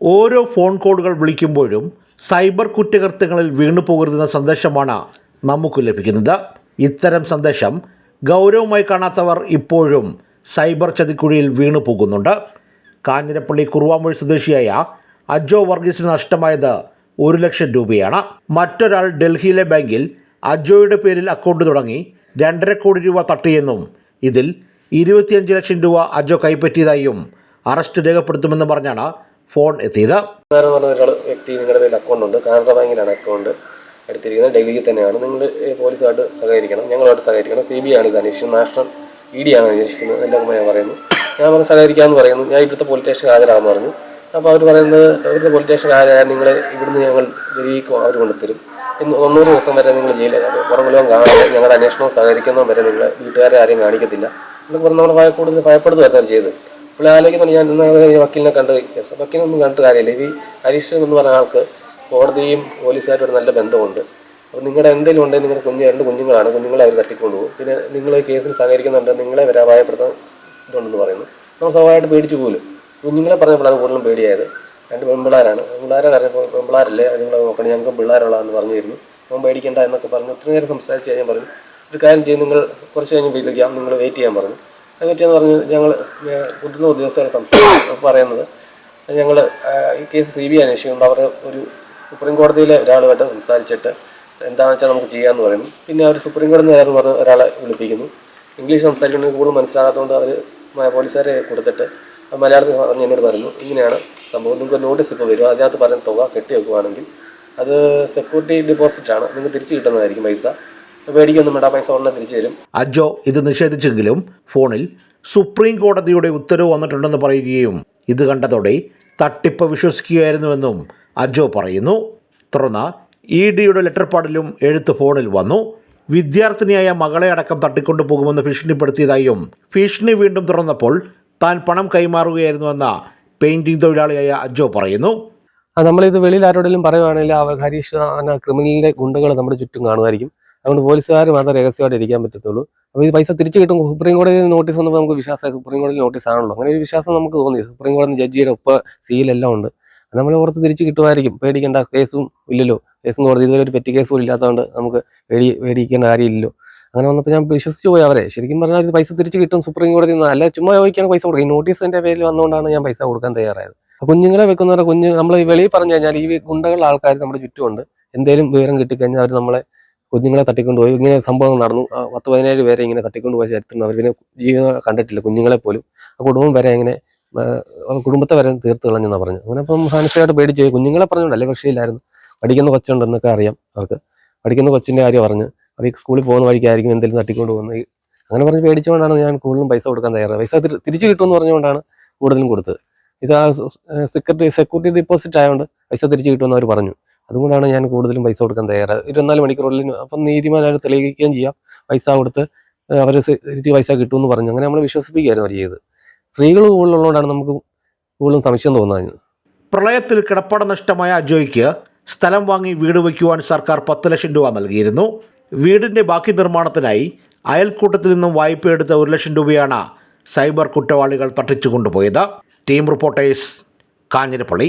ഓരോ ഫോൺ കോളുകൾ വിളിക്കുമ്പോഴും സൈബർ കുറ്റകൃത്യങ്ങളിൽ വീണു പോകരുതെന്ന സന്ദേശമാണ് നമുക്ക് ലഭിക്കുന്നത്. ഇത്തരം സന്ദേശം ഗൗരവമായി കാണാത്തവർ ഇപ്പോഴും സൈബർ ചതിക്കുഴിയിൽ വീണു പോകുന്നുണ്ട്. കാഞ്ഞിരപ്പള്ളി കുറുവാമൊഴി സ്വദേശിയായ അജോ വർഗീസിന് നഷ്ടമായത് ഒരു ലക്ഷം രൂപയാണ്. മറ്റൊരാൾ ഡൽഹിയിലെ ബാങ്കിൽ അജോയുടെ പേരിൽ അക്കൗണ്ട് തുടങ്ങി രണ്ടര കോടി രൂപ തട്ടിയെന്നും ഇതിൽ ഇരുപത്തിയഞ്ച് ലക്ഷം രൂപ അജോ കൈപ്പറ്റിയതായും അറസ്റ്റ് രേഖപ്പെടുത്തുമെന്ന് പറഞ്ഞാണ് ഫോൺ എത്തിയത്. വ്യക്തി നിങ്ങളുടെ പേരിൽ അക്കൗണ്ട് ഉണ്ട്. കാനറ ബാങ്കിലാണ് അക്കൗണ്ട് എടുത്തിരിക്കുന്നത്. ഡൽഹിയിൽ തന്നെയാണ്. നിങ്ങൾ പോലീസുമായിട്ട് സഹകരിക്കണം. ഞങ്ങളുമായിട്ട് സഹകരിക്കണം. സി ബി ആണ് ഇത് അന്വേഷിക്കുന്നത്. നാഷണൽ ഇ ഡി ആണ് അന്വേഷിക്കുന്നത്. എന്റെ അമ്മ ഞാൻ പറയുന്നു. ഞാൻ പറഞ്ഞു സഹകരിക്കാമെന്ന് പറയുന്നു. ഞാൻ ഇവിടുത്തെ പോലീസ് സ്റ്റേഷൻ ഹാജരാകാമെന്ന് പറഞ്ഞു. അപ്പോൾ അവർ പറയുന്നത് ഇവിടുത്തെ പോലീസ് സ്റ്റേഷൻ ഹാജരായാൽ നിങ്ങൾ ഇവിടുന്ന് ഞങ്ങൾ ഡൽഹിക്ക് അവർ കൊണ്ടുത്തരും. ഇന്ന് തൊണ്ണൂറ് ദിവസം വരെ നിങ്ങൾ ജയിലിൽ പുറകുലവും കാണാതെ ഞങ്ങളുടെ അന്വേഷണവും സഹകരിക്കുന്നതും വരെ നിങ്ങൾ വീട്ടുകാരെ ആരെയും കാണിക്കത്തില്ല. എന്നൊക്കെ പറഞ്ഞ് നമ്മൾ ഭയ കൂടുതൽ ഭയപ്പെടുത്തുമായിരുന്നു ചെയ്ത് പുള്ളി ആലോചിക്കുമ്പോൾ ഞാൻ ഇന്ന് വക്കീലിനെ കണ്ട് വക്കീലൊന്നും കണ്ടിട്ട് കാര്യമില്ല. ഈ ഹരീഷ് എന്ന് പറഞ്ഞ ആൾക്ക് കോടതിയും പോലീസുകാരും ഒരു നല്ല ബന്ധമുണ്ട്. അപ്പോൾ നിങ്ങളുടെ എന്തെങ്കിലും ഉണ്ടെങ്കിൽ നിങ്ങളുടെ കുഞ്ഞ് രണ്ട് കുഞ്ഞുങ്ങളാണ്. കുഞ്ഞുങ്ങളെ അവർ തട്ടിക്കൊണ്ടുപോകും പിന്നെ നിങ്ങൾ കേസിൽ സഹകരിക്കുന്നുണ്ട്. നിങ്ങളെ വരെ അപായപ്പെടുത്താൻ ഇതുണ്ടെന്ന് പറയുന്നു. നമ്മൾ സ്വാഭാവികമായിട്ട് പേടിച്ചു പോലും കുഞ്ഞുങ്ങളെ പറഞ്ഞപ്പോഴാണ് കൂടുതലും പേടിയായത്. രണ്ട് പെൺപിള്ളേരാണ്. പെൺപിള്ളേരെ കാര്യം പെൺപിള്ളേരല്ലേ? നിങ്ങളെ നോക്കണം. ഞങ്ങൾക്ക് പിള്ളേരുള്ളതെന്ന് പറഞ്ഞിരുന്നു. അപ്പം പേടിക്കേണ്ട എന്നൊക്കെ പറഞ്ഞു. ഒത്തിരി നേരം സംസാരിച്ച് കഴിഞ്ഞാൽ പറഞ്ഞു. ഒരു കാര്യം ചെയ്ത് നിങ്ങൾ കുറച്ച് കഴിഞ്ഞ് വിളിക്കാം നിങ്ങൾ വെയിറ്റ് ചെയ്യാൻ പറഞ്ഞു. അത് പറ്റിയെന്ന് പറഞ്ഞ് ഞങ്ങൾ മുതിർന്ന ഉദ്യോഗസ്ഥരെ സംസാരിച്ചു പറയുന്നത്. ഞങ്ങൾ ഈ കേസ് സി ബി ഐ അന്വേഷിക്കുന്നുണ്ട്. അവർ ഒരു സുപ്രീം കോടതിയിലെ ഒരാളുമായിട്ട് സംസാരിച്ചിട്ട് എന്താണെന്ന് വെച്ചാൽ നമുക്ക് ചെയ്യാമെന്ന് പറയുന്നു പിന്നെ അവർ സുപ്രീം കോടതി നേരം പറഞ്ഞ് ഒരാളെ വിളിപ്പിക്കുന്നു. ഇംഗ്ലീഷ് സംസാരിക്കുന്നത് കൂടുതൽ മനസ്സിലാകാത്തതുകൊണ്ട് അവർ പോലീസുകാരെ കൊടുത്തിട്ട് മലയാളത്തിൽ പറഞ്ഞ് എന്നോട് പറഞ്ഞു. ഇങ്ങനെയാണ് സംഭവം. നിങ്ങൾക്ക് നോട്ടീസ് ഇപ്പോൾ വരും. അതിനകത്ത് പറഞ്ഞ തുക കെട്ടി വെക്കുകയാണെങ്കിൽ അത് സെക്യൂരിറ്റി ഡെപ്പോസിറ്റ് ആണ് നിങ്ങൾക്ക് തിരിച്ചു കിട്ടുന്നതായിരിക്കും പൈസ. പേടിക്കൊന്നും വേണ്ട പൈസ ഉടനെ തിരിച്ചു തരും. അജോ ഇത് നിഷേധിച്ചെങ്കിലും ഫോണിൽ സുപ്രീം കോടതിയുടെ ഉത്തരവ് വന്നിട്ടുണ്ടെന്ന് പറയുകയും ഇത് കണ്ടതോടെ തട്ടിപ്പ് വിശ്വസിക്കുകയായിരുന്നുവെന്നും അജോ പറയുന്നു. തുടർന്ന് ഇ ഡിയുടെ ലെറ്റർ പാഡിലും എഴുത്ത് ഫോണിൽ വന്നു. വിദ്യാർത്ഥിനിയായ മകളെ അടക്കം തട്ടിക്കൊണ്ടു പോകുമെന്ന് ഭീഷണിപ്പെടുത്തിയതായും ഭീഷണി വീണ്ടും തുറന്നപ്പോൾ താൻ പണം കൈമാറുകയായിരുന്നുവെന്ന പെയിന്റിംഗ് തൊഴിലാളിയായ അജോ പറയുന്നു. നമ്മളിത് വെളിയിൽ ആരോടെങ്കിലും പറയുവാണെങ്കിൽ ആ ഹരീഷ് ക്രിമിനലിന്റെ ക്രിമിനലിന്റെ ഗുണ്ടകൾ നമ്മുടെ ചുറ്റും കാണുമായിരിക്കും. അതുകൊണ്ട് പോലീസുകാർ മാത്രം രഹസ്യമായിട്ട് ഇരിക്കാൻ പറ്റത്തുള്ളൂ. അപ്പോൾ ഈ പൈസ തിരിച്ചു കിട്ടും. സുപ്രീം കോടതി നോട്ടീസ് വന്നപ്പോൾ നമുക്ക് വിശ്വാസമായി. സുപ്രീം കോടതി നോട്ടീസ് ആണല്ലോ. അങ്ങനെ ഒരു വിശ്വാസം നമുക്ക് തോന്നി. സുപ്രീം കോടതി ജഡ്ജിയുടെ ഒപ്പ് സീലെല്ലാം ഉണ്ട്. നമ്മൾ പുറത്ത് തിരിച്ചു കിട്ടുമായിരിക്കും. പേടിക്കേണ്ട കേസും ഇല്ലല്ലോ. കേസും കോടതി ഇതുവരെ ഒരു പെറ്റി കേസ് ഇല്ലാത്തതുകൊണ്ട് നമുക്ക് പേടി പേടിക്കേണ്ട കാര്യമില്ലല്ലോ. അങ്ങനെ വന്നപ്പോൾ ഞാൻ വിശ്വസിച്ച് പോയി അവരെ. ശരിക്കും പറഞ്ഞാൽ ഇത് പൈസ തിരിച്ചു കിട്ടും സുപ്രീം കോടതി നിന്ന്. അല്ല ചുമ്മാ ചോദിക്കാണ് പൈസ കൊടുക്കുക ഈ നോട്ടീസിന്റെ പേരിൽ വന്നുകൊണ്ടാണ് ഞാൻ പൈസ കൊടുക്കാൻ തയ്യാറായത്. കുഞ്ഞുങ്ങളെ വെക്കുന്നവരെ കുഞ്ഞ് നമ്മൾ വെളിയിൽ പറഞ്ഞു കഴിഞ്ഞാൽ ഈ ഗുണ്ടകളുടെ ആൾക്കാർ നമ്മുടെ ചുറ്റുമുണ്ട്. എന്തെങ്കിലും വിവരം കിട്ടിക്കഴിഞ്ഞാൽ അവർ നമ്മളെ കുഞ്ഞുങ്ങളെ തട്ടിക്കൊണ്ടുപോയി ഇങ്ങനെ സംഭവം നടന്നു. പത്ത് പതിനേഴ് പേരെ ഇങ്ങനെ തട്ടിക്കൊണ്ടുപോയി ചരിത്രം അവർ പിന്നെ ജീവിതം കണ്ടിട്ടില്ല. കുഞ്ഞുങ്ങളെ പോലും. ആ കുടുംബം വരെ ഇങ്ങനെ കുടുംബത്തെ വരെ തീർത്ത് കളഞ്ഞെന്നാണ് പറഞ്ഞു അങ്ങനെ അപ്പം മാനസികമായിട്ട് പേടിച്ചു കുഞ്ഞുങ്ങളെ പറഞ്ഞുകൊണ്ടല്ലേ പക്ഷേയില്ലായിരുന്നു പഠിക്കുന്ന കൊച്ചുണ്ടെന്നൊക്കെ അറിയാം അവർക്ക്. പഠിക്കുന്ന കൊച്ചിന്റെ കാര്യം പറഞ്ഞു അവർ സ്കൂളിൽ പോകുന്ന വഴിക്കായിരിക്കും എന്തെങ്കിലും തട്ടിക്കൊണ്ട് പോകുന്നത്. അങ്ങനെ പറഞ്ഞ് പേടിച്ചുകൊണ്ടാണ് ഞാൻ കൂടുതലും പൈസ കൊടുക്കാൻ തയ്യാറായത്. പൈസ തിരി- തിരിച്ചു കിട്ടുമെന്ന് പറഞ്ഞുകൊണ്ടാണ് കൂടുതലും കൊടുത്തത്. ഇത് ആ സെക്യൂരിറ്റി സെക്യൂരിറ്റി ഡിപ്പോസിറ്റ് ആയതുകൊണ്ട് പൈസ തിരിച്ചു കിട്ടുമെന്ന് അവർ പറഞ്ഞു. അതുകൊണ്ടാണ് ഞാൻ കൂടുതലും പൈസ കൊടുക്കാൻ തയ്യാറായത് ഇരുപത്തിനാല് മണിക്കൂറുള്ളിൽ അപ്പം നീതിമാനായിട്ട് തെളിയിക്കുകയും ചെയ്യാം. പൈസ കൊടുത്ത് അവർ തിരിച്ച് പൈസ കിട്ടുമെന്ന് പറഞ്ഞു. അങ്ങനെ നമ്മൾ വിശ്വസിപ്പിക്കുകയായിരുന്നു അവർ ചെയ്തത്. സ്ത്രീകൾ കൂടുതലുള്ളതുകൊണ്ടാണ് നമുക്ക് കൂടുതലും സംശയം തോന്നുന്നത്. പ്രളയത്തിൽ കിടപ്പാട നഷ്ടമായ അജോയ്ക്ക് സ്ഥലം വാങ്ങി വീട് വയ്ക്കുവാൻ സർക്കാർ പത്ത് ലക്ഷം രൂപ നൽകിയിരുന്നു. വീടിന്റെ ബാക്കി നിർമ്മാണത്തിനായി അയൽക്കൂട്ടത്തിൽ നിന്നും വായ്പയെടുത്ത ഒരു ലക്ഷം രൂപയാണ് സൈബർ കുറ്റവാളികൾ തട്ടിച്ചു കൊണ്ടുപോയത്. Team reporters Kanjirappally.